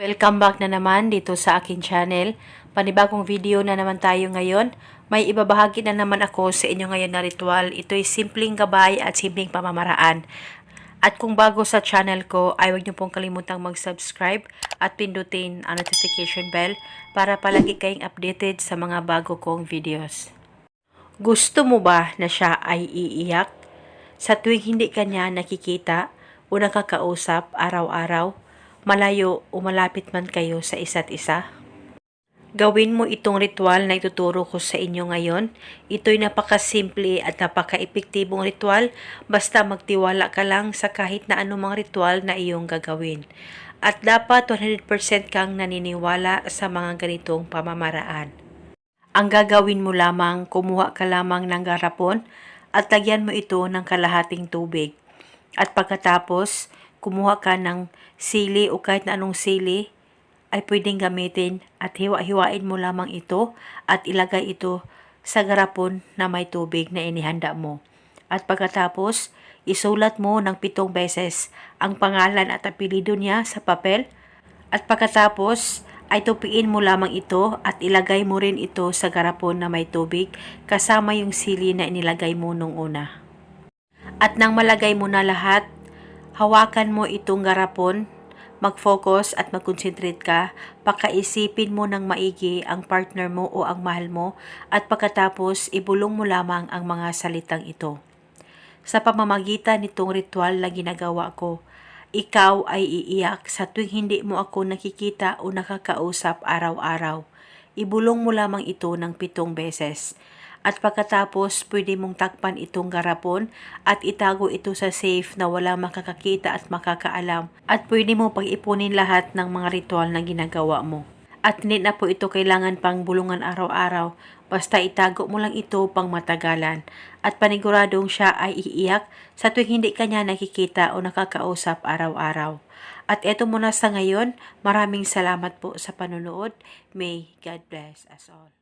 Welcome back na naman dito sa akin channel. Panibagong video na naman tayo ngayon. May ibabahagi na naman ako sa inyo ngayon na ritual. Ito'y simpleng gabay at simpleng pamamaraan. At kung bago sa channel ko, ay huwag niyo pong kalimutang mag-subscribe at pindutin ang notification bell para palagi kayong updated sa mga bago kong videos. Gusto mo ba na siya ay iiyak? Sa tuwing hindi kanya nakikita o nakakausap araw-araw, malayo o malapit man kayo sa isa't isa? Gawin mo itong ritual na ituturo ko sa inyo ngayon. Ito'y napakasimple at napaka-epektibong ritual basta magtiwala ka lang sa kahit na anumang ritual na iyong gagawin. At dapat 100% kang naniniwala sa mga ganitong pamamaraan. Ang gagawin mo lamang, kumuha ka lamang ng garapon at lagyan mo ito ng kalahating tubig. At pagkatapos, kumuha ka ng sili o kahit na anong sili, ay pwedeng gamitin at hiwa-hiwain mo lamang ito at ilagay ito sa garapon na may tubig na inihanda mo. At pagkatapos, isulat mo ng pitong beses ang pangalan at apelido niya sa papel. At pagkatapos, ay tupiin mo lamang ito at ilagay mo rin ito sa garapon na may tubig kasama yung sili na inilagay mo nung una. At nang malagay mo na lahat, hawakan mo itong garapon mag-focus at mag-concentrate ka, pakaisipin mo ng maigi ang partner mo o ang mahal mo at pagkatapos ibulong mo lamang ang mga salitang ito. Sa pamamagitan nitong ritual na ginagawa ko, ikaw ay iiyak sa tuwing hindi mo ako nakikita o nakakausap araw-araw. Ibulong mo lamang ito ng pitong beses at pagkatapos pwede mong takpan itong garapon at itago ito sa safe na wala makakakita at makakaalam at pwede mo pag-ipunin lahat ng mga ritual na ginagawa mo. At hindi na po ito kailangan pang bulungan araw-araw, basta itago mo lang ito pang matagalan at paniguradong siya ay iiyak sa tuwing hindi kanya nakikita o nakakausap araw-araw. At eto muna sa ngayon, maraming salamat po sa panonood. May God bless us all.